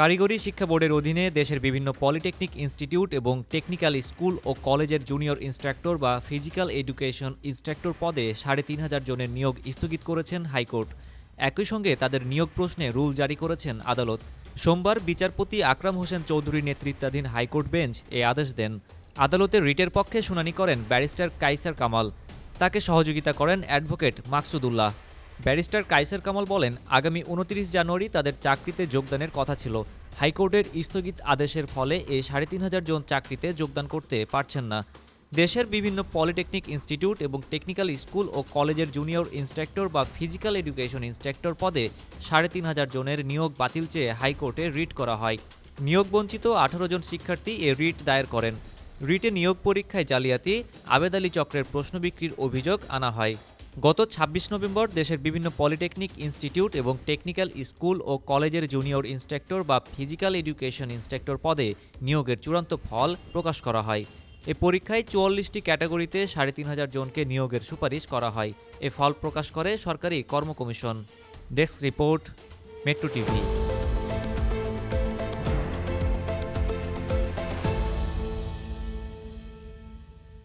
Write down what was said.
কারিগরি শিক্ষা বোর্ডের অধীনে দেশের বিভিন্ন পলিটেকনিক ইনস্টিটিউট এবং টেকনিক্যাল স্কুল ও কলেজের জুনিয়র ইনস্ট্রাক্টর বা ফিজিক্যাল এডুকেশন ইনস্ট্রাক্টর পদে সাড়ে তিন হাজার জনের নিয়োগ স্থগিত করেছেন হাইকোর্ট। একই সঙ্গে তাদের নিয়োগ প্রশ্নে রুল জারি করেছেন আদালত। সোমবার বিচারপতি আকরাম হোসেন চৌধুরী নেতৃত্বাধীন হাইকোর্ট বেঞ্চ এ আদেশ দেন। আদালতের রিটের পক্ষে শুনানি করেন ব্যারিস্টার কাইসার কামাল। তাকে সহযোগিতা করেন অ্যাডভোকেট মাকসুদুল্লাহ। ব্যারিস্টার কাইসার কামাল বলেন, আগামী উনত্রিশ জানুয়ারি তাদের চাকরিতে যোগদানের কথা ছিল। হাইকোর্টের স্থগিত আদেশের ফলে এই সাড়ে তিন হাজার জন চাকরিতে যোগদান করতে পারছেন না। দেশের বিভিন্ন পলিটেকনিক ইনস্টিটিউট এবং টেকনিক্যাল স্কুল ও কলেজের জুনিয়র ইনস্ট্রাক্টর বা ফিজিক্যাল এডুকেশন ইনস্ট্রাক্টর পদে সাড়ে তিন হাজার জনের নিয়োগ বাতিল চেয়ে হাইকোর্টে রিট করা হয়। নিয়োগ বঞ্চিত আঠারো জন শিক্ষার্থী এ রিট দায়ের করেন। রিটে নিয়োগ পরীক্ষায় জালিয়াতি, আবেদ আলী চক্রের প্রশ্ন বিক্রির অভিযোগ আনা হয়। গত ২৬ নভেম্বর দেশের বিভিন্ন পলিটেকনিক ইনস্টিটিউট এবং টেকনিক্যাল স্কুল ও কলেজের জুনিয়র ইনস্ট্রাক্টর বা ফিজিক্যাল এডুকেশন ইনস্ট্রাক্টর পদে নিয়োগের চূড়ান্ত ফল প্রকাশ করা হয়। এ পরীক্ষায় চুয়াল্লিশটি ক্যাটাগরিতে সাড়ে তিন হাজার জনকে নিয়োগের সুপারিশ করা হয়। এ ফল প্রকাশ করে সরকারি কর্ম commission desk report, metro TV.